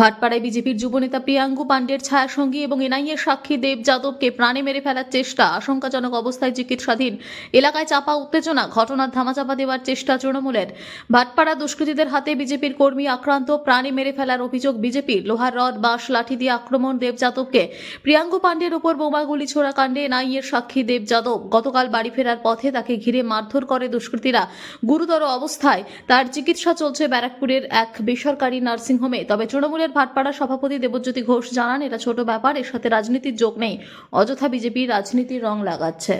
ভাটপাড়ায় বিজেপির যুবনেতা প্রিয়াঙ্গু পাণ্ডের ছায়াসঙ্গী এবং এনআইএ সাক্ষী দেব যাদবকে প্রাণে মেরে ফেলার চেষ্টা। আশঙ্কাজনক অবস্থায় চিকিৎসাধীন এলাকায় চাপা উত্তেজনা, ঘটনার ধামাচাপা দেওয়ার চেষ্টা তৃণমূলের। ভাটপাড়া দুষ্কৃতীদের হাতে বিজেপির কর্মী আক্রান্ত, প্রাণে মেরে ফেলার অভিযোগ বিজেপির। লোহার রড, বাঁশ, লাঠি দিয়ে আক্রমণ দেব যাদবকে। প্রিয়াঙ্গু পাণ্ডের উপর বোমাগুলি ছোড়া কাণ্ডে এনআইএর সাক্ষী দেব যাদব। গতকাল বাড়ি ফেরার পথে তাকে ঘিরে মারধর করে দুষ্কৃতীরা। গুরুতর অবস্থায় তার চিকিৎসা চলছে ব্যারাকপুরের এক বেসরকারি নার্সিংহোমে। তবে তৃণমূলের ভাটপাড়া সভাপতি দেবজ্যোতি ঘোষ জানান, এটা ছোট ব্যাপার, এর সাথে রাজনীতির যোগ নেই। অযথা বিজেপি রাজনীতির রং লাগাচ্ছে।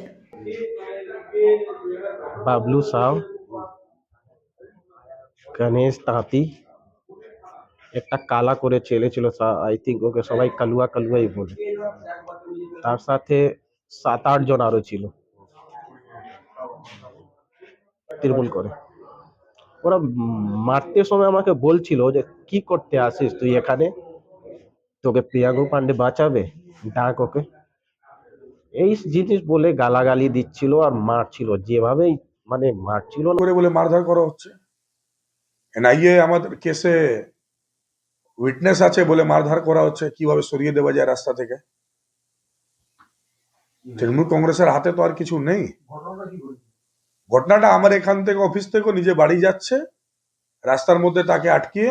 বাবলু সাউ, গণেশ তাঁতি, একটা কালা করে ছেলে ছিল আই থিঙ্ক ওকে সবাই কালুয়া কালুয়াই বলে। তার সাথে সাত আট জন আরও ছিল। তৃণমূল করে। ওরা মারতে সময় আমাকে বলছিল যে কি করতে আসিস তুই এখানে? তোকে প্রিয়াঙ্গু পান্ডে বাঁচাবে? ডাক ওকে। এই জিনিস বলে গালাগালি দিচ্ছিল আর মারছিল। যেভাবেই মানে মারছিল করে বলে মারধর করা হচ্ছে। এনআইএ আমাদের কেসে উইটনেস আছে বলে মারধর করা হচ্ছে। কীভাবে সরিয়ে দেওয়া যায় রাস্তা থেকে? তৃণমূল কংগ্রেসের হাতে তো আর কিছু নেই। ঘটনাটা আমার এখান থেকে, অফিস থেকে নিজে বাড়ি যাচ্ছে। রাস্তার মধ্যে তাকে আটকিয়ে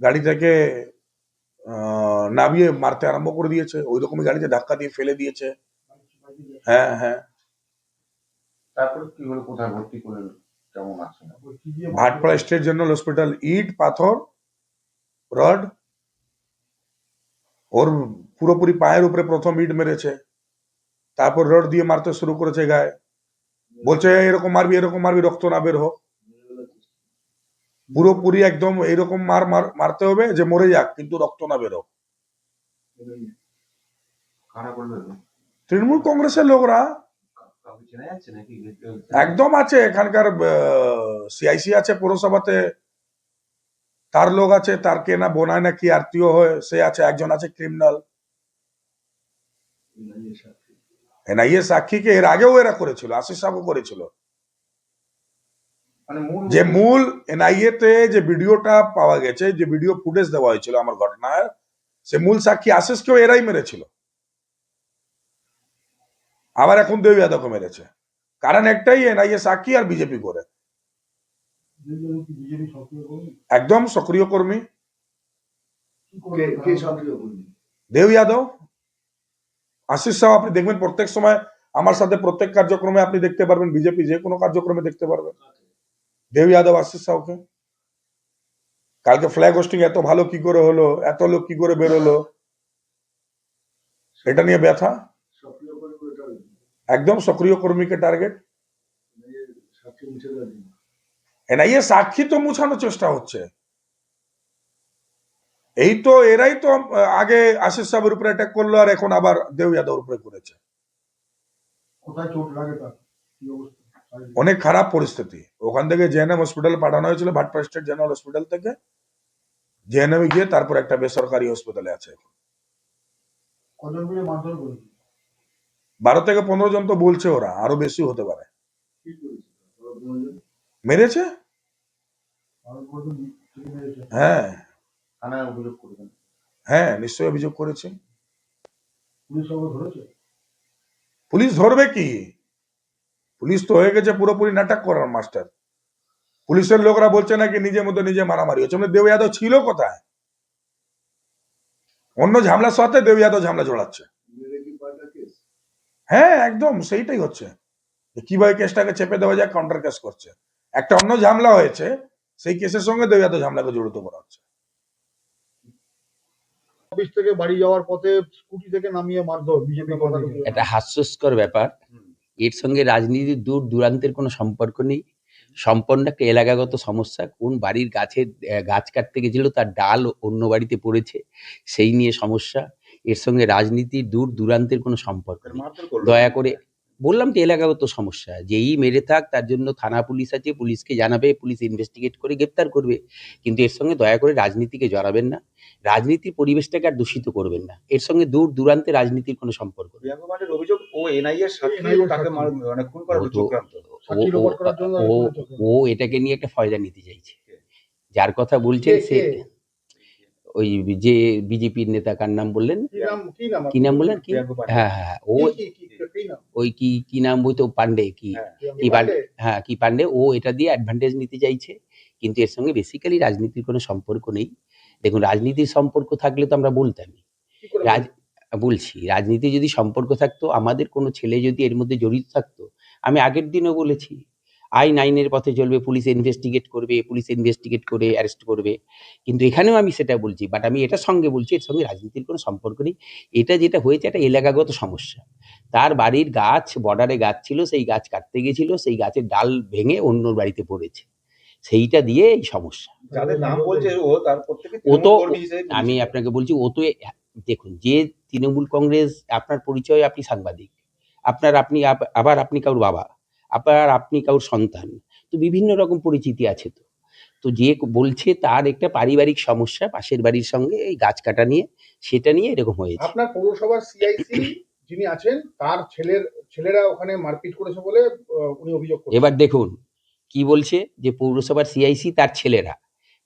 গাড়ি থেকে আহ, নামিয়ে মারতে আরম্ভ করে দিয়েছে। ওই রকমই গাড়িতে ধাক্কা দিয়ে ফেলে দিয়েছে। হ্যাঁ হ্যাঁ। তারপরে কি হলো? কোথায় ভর্তি করলেন? কেমন আছেন? ভাটপাড়া স্টেট জেনারেল হসপিটাল ইট পাথর রড ওর পুরোপুরি পায়ের উপরে প্রথম ইট মেরেছে। তারপর রড দিয়ে মারতে শুরু করেছে গায়ে। বলছে এরকম মারবি এরকম মারবি রক্ত না বের হোক। পুরোপুরি একদম এইরকম মার মার- মারতে হবে যে মরে যাক কিন্তু রক্ত না বের তৃণমূল কংগ্রেসের লোকরা। একদম আছে এখানকার সিআইসি আছে পৌরসভাতে। তার লোক আছে তার কে না বোনায় না কি আত্মীয় হয় সে আছে একজন আছে ক্রিমিনাল। এনআইএ সাক্ষীকে এর আগেও এরা করেছিল আশিস সাহেবও করেছিল। যে মূল এনআইএ তে যে ভিডিওটা পাওয়া গেছে যে ভিডিও ফুটেজ দেওয়া হয়েছিল আমার ঘটনায় সে মূল সাক্ষী আশিসকেও এরাই মেরেছিল। আবার এখন দেব যাদবকে মেরেছে। কারণ একটাই এনআইএ সাক্ষী আর বিজেপি করে। একদম সক্রিয় কর্মী। দেব যাদব। আশিস সাহ আপনি দেখবেন প্রত্যেক সময় আমার সাথে প্রত্যেক কার্যক্রমে আপনি দেখতে পারবেন বিজেপি যে কোনো কার্যক্রমে দেখতে পারবেন। দেব যাদব আশিস সাহকে কালকে ফ্ল্যাগ হোস্টিং এত ভালো কি করে হলো? এত লোক কি করে বেরোলো? এটা নিয়ে ব্যথা? একদম সক্রিয় কর্মীকে টার্গেট এনআইএ সাক্ষী তো মুছানোর চেষ্টা হচ্ছে। এই তো এরাই তো আগে আশিস সাহেবের উপরে অ্যাটাক করল আর এখন আবার দেব যাদবের উপরে করেছে। কোথায় চোট লাগে তার? কি অবস্থা? অনেক খারাপ পরিস্থিতি। ওখান থেকে জেএনএম হসপিটাল পাঠানো হয়েছিল ভাটপাড়া স্টেট জেনারেল হসপিটাল থেকে জেএনএম গিয়ে তারপর একটা বেসরকারি হসপিটালে আছে এখন। বারো থেকে পনেরো জন তো বলছে ওরা আরও বেশি হতে পারে। মেরেছে? হ্যাঁ। হ্যাঁ নিশ্চয়ই অভিযোগ করেছে। পুলিশ ধরবে কি? পুলিশ তো হয়ে গেছে পুরোপুরি নাটক করার মাস্টার। পুলিশের লোকরা বলছে নাকি নিজের মতো নিজে মারামারি হচ্ছে। মানে দেব যাদব ছিল কোথায়? অন্য ঝামেলার সাথে দেব যাদব ঝামেলা জড়াচ্ছে। হ্যাঁ একদম সেইটাই হচ্ছে। কীভাবে কেসটাকে চেপে দেওয়া যায় কাউন্টার কেস করছে। একটা অন্য ঝামেলা হয়েছে সেই কেসের সঙ্গে দেব যাদব ঝামেলাকে জড়িত করা হচ্ছে। অফিস থেকে বাড়ি যাওয়ার পথে স্কুটি থেকে নামিয়ে মারধর বিজেপি একটা হাস্যস্কর ব্যাপার। এর সঙ্গে রাজনীতির দূর দূরান্তের কোনো সম্পর্ক নেই। সম্পন্ন একটা এলাকাগত সমস্যা। কোন বাড়ির গাছের গাছ কাটতে গেছিল তার ডাল অন্য বাড়িতে পড়েছে সেই নিয়ে সমস্যা। এর সঙ্গে রাজনীতির দূর দূরান্তের কোনো সম্পর্ক নেই। দয়া করে বললাম তো এলাকাগত সমস্যা। যেই মেরে থাক তার জন্য থানা পুলিশ আছে পুলিশকে জানাবে পুলিশ ইনভেস্টিগেট করে গ্রেপ্তার করবে। কিন্তু এর সঙ্গে দয়া করে রাজনীতিকে জড়াবেন না। রাজনীতির পরিবেশটাকে আর দূষিত করবেন না। এর সঙ্গে দূর দূরান্তে রাজনীতির কোনো সম্পর্ক ও মানে ও এটাকে নিয়ে একটা ফয়দা নিতে চাইছে। যার কথা বলছেন সে? ওই যে বিজেপির নেতা কার নাম বললেন? কি নাম বললেন? কি? হ্যাঁ হ্যাঁ ও কি নাম? ওই কি কি নাম বই তো পান্ডে কি কি হ্যাঁ কি পান্ডে ও এটা দিয়ে অ্যাডভান্টেজ নিতে চাইছে কিন্তু এর সঙ্গে বেসিক্যালি রাজনীতির কোনো সম্পর্ক নেই। দেখুন রাজনীতির সম্পর্ক থাকলে তো আমরা বলতামই। রাজ বলছি রাজনীতি যদি সম্পর্ক থাকতো আমাদের কোনো ছেলে যদি এর মধ্যে জড়িত থাকতো আমি আগের দিনও বলেছি আইন আইনের পথে চলবে পুলিশ ইনভেস্টিগেট করবে পুলিশ ইনভেস্টিগেট করে অ্যারেস্ট করবে। কিন্তু এখানেও আমি সেটা বলছি বাট আমি এটার সঙ্গে বলছি এর সঙ্গে রাজনীতির কোনো সম্পর্ক নেই। এটা যেটা হয়েছে একটা এলাকাগত সমস্যা। তার বাড়ির গাছ বর্ডারে গাছ ছিল সেই গাছ কাটতে গেছিল সেই গাছের ডাল ভেঙে অন্য বাড়িতে পড়েছে। সেইটা দিয়ে এই সমস্যা। যাদের নাম বলছে ও তার প্রত্যেকে ও তো আমি আপনাকে বলছি ও তো দেখুন যে তৃণমূল কংগ্রেস আপনার পরিচয় আপনি সাংবাদিক। আপনার আপনি আবার আপনি কারোর বাবা। আবার আপনি কারোর সন্তান। তো বিভিন্ন রকম পরিচিতি আছে তো। তো যে বলছে তার একটা পারিবারিক সমস্যা পাশের বাড়ির সঙ্গে এই গাছ কাটা নিয়ে সেটা নিয়ে এরকম হয়েছে। আপনার পৌরসভার সিআইসি যিনি আছেন তার ছেলের ছেলেরা ওখানে মারপিট করেছে বলে উনি অভিযোগ করেন এবার দেখুন কি বলছে যে পৌরসভার সিআইসি তার ছেলেরা।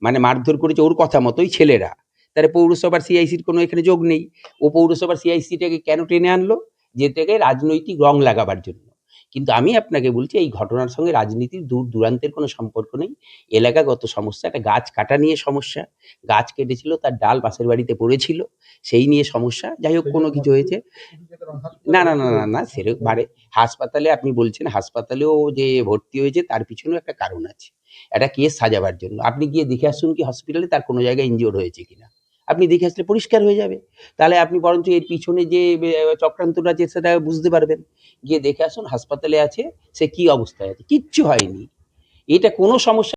মানে মারধর করেছে ওর কথা মতোই ছেলেরা। তাহলে পৌরসভার সিআইসির কোনো এখানে যোগ নেই। ও পৌরসভার সিআইসিটাকে কেন টেনে আনলো? যেটাকে রাজনৈতিক রং লাগাবার জন্য। কিন্তু আমি আপনাকে বলছি, এই ঘটনার সঙ্গে রাজনীতির দূর দূরান্তের কোনো সম্পর্ক নেই। এলাকাগত সমস্যা, একটা গাছ কাটা নিয়ে সমস্যা। গাছ কেটেছিল, তার ডাল পাশের বাড়িতে পড়েছিল, সেই নিয়ে সমস্যা। যাই হোক, কোনো কিছু হয়েছে। না না না না না, সেরকম মানে হাসপাতালে আপনি বলছেন, হাসপাতালেও যে ভর্তি হয়েছে, তার পিছনেও একটা কারণ আছে। একটা কেস সাজাবার জন্য। আপনি গিয়ে দেখে আসুন কি হসপিটালে তার কোনো জায়গায় ইনজিওর হয়েছে কিনা। আপনি দেখে আসলে পরিষ্কার হয়ে যাবে। তাহলে আপনি বরঞ্চ এর পিছনে যে চক্রান্তটা আছে সেটা বুঝতে পারবেন। গিয়ে দেখে আসুন হাসপাতালে আছে, সে কি অবস্থায় আছে। কিচ্ছু হয়নি। এটা কোনো সমস্যা